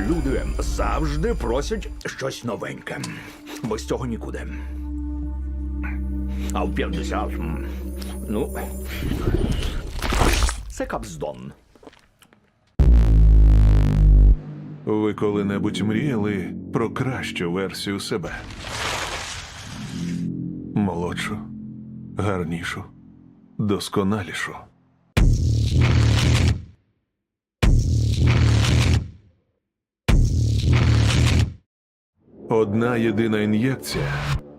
Люди завжди просять щось новеньке. Без цього нікуди. А в 50, ну. Це капздон. Ви коли-небудь мріяли про кращу версію себе? Молодшу, гарнішу, досконалішу. Одна єдина ін'єкція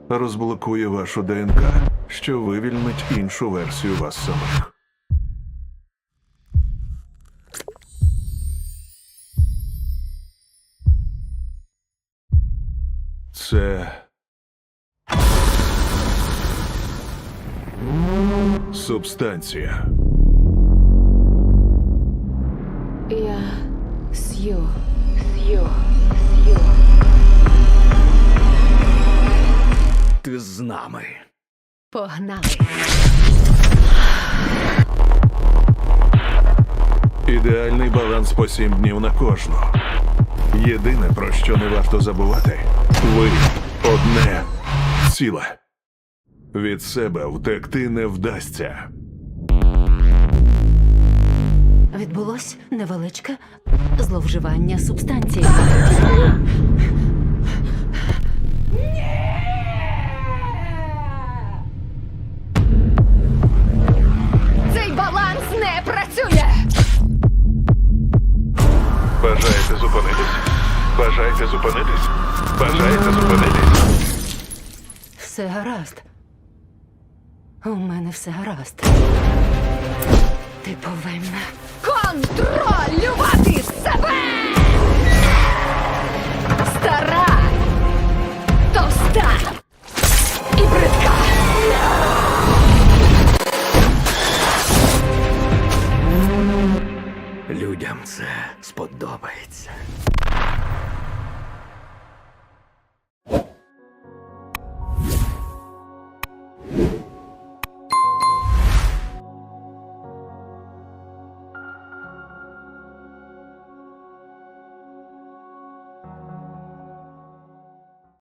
розблокує вашу ДНК, що вивільнить іншу версію вас самих. Це. Субстанція. Я Сью. З нами. Погнали. Ідеальний баланс по сім днів на кожну. Єдине, про що не варто забувати, ви одне ціле. Від себе втекти не вдасться. Відбулось невеличке зловживання субстанції. Бажаєте зупинитись? Бажаєте зупинитись? Бажаєте зупинитись? Все гаразд. У мене все гаразд. Ти повинна контролювати себе! Сподобається.